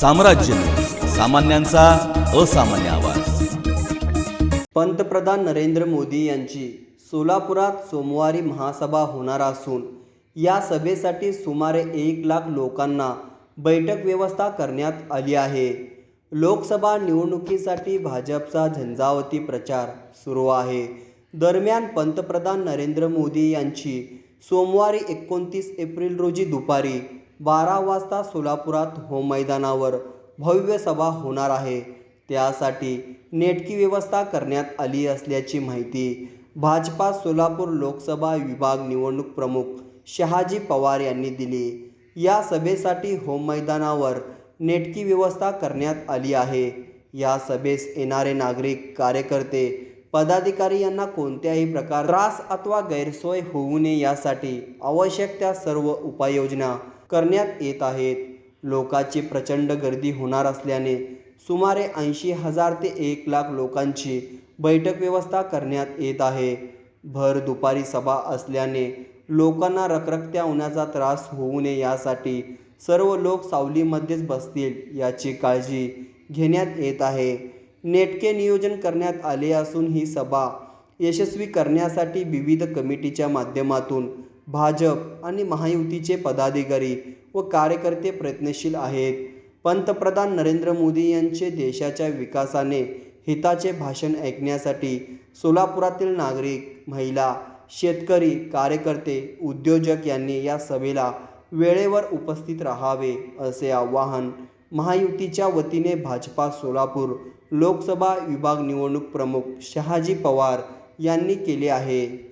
साम्राज्य. सामान्यांचा असामान्य आवाज. पंतप्रधान नरेंद्र मोदी यांची सोलापुरात सोमवारी महासभा होणार असून या सभेसाठी सुमारे एक लाख लोकांना बैठक व्यवस्था करण्यात आली आहे. लोकसभा निवडणुकीसाठी भाजपचा झंझावती प्रचार सुरू आहे. दरम्यान पंतप्रधान नरेंद्र मोदी यांची सोमवारी एकोणतीस एप्रिल रोजी दुपारी बारा वाजता सोलापुरात होम मैदानावर भव्य सभा होणार आहे. त्यासाठी नेटकी व्यवस्था करण्यात आली असल्याची माहिती भाजपा सोलापूर लोकसभा विभाग निवडणूक प्रमुख शहाजी पवार यांनी दिली. या सभेसाठी होम मैदानावर नेटकी व्यवस्था करण्यात आली आहे. या सभेस येणारे नागरिक कार्यकर्ते पदाधिकारी यांना कोणत्याही प्रकार त्रास अथवा गैरसोय होऊ नये यासाठी आवश्यक त्या सर्व उपाययोजना करण्यात येत आहेत. लोकांची प्रचंड गर्दी होणार असल्याने सुमारे ऐंशी हजार ते एक लाख लोकांची बैठक व्यवस्था करण्यात येत आहे. भर दुपारी सभा असल्याने लोकांना रखरखत्या होण्याचा त्रास होऊ नये यासाठी सर्व लोक सावलीमध्येच बसतील याची काळजी घेण्यात येत आहे. नेटके नियोजन करण्यात आले असून ही सभा यशस्वी करण्यासाठी विविध कमिटीच्या माध्यमातून भाजप आणि महायुतीचे पदाधिकारी व कार्यकर्ते प्रयत्नशील आहेत. पंतप्रधान नरेंद्र मोदी यांचे देशाच्या विकासाने हिताचे भाषण ऐकण्यासाठी सोलापुरातील नागरिक महिला शेतकरी कार्यकर्ते उद्योजक यांनी या सभेला वेळेवर उपस्थित राहावे असे आवाहन महायुतीच्या वतीने भाजपा सोलापूर लोकसभा विभाग निवडणूक प्रमुख शहाजी पवार यांनी केले आहे.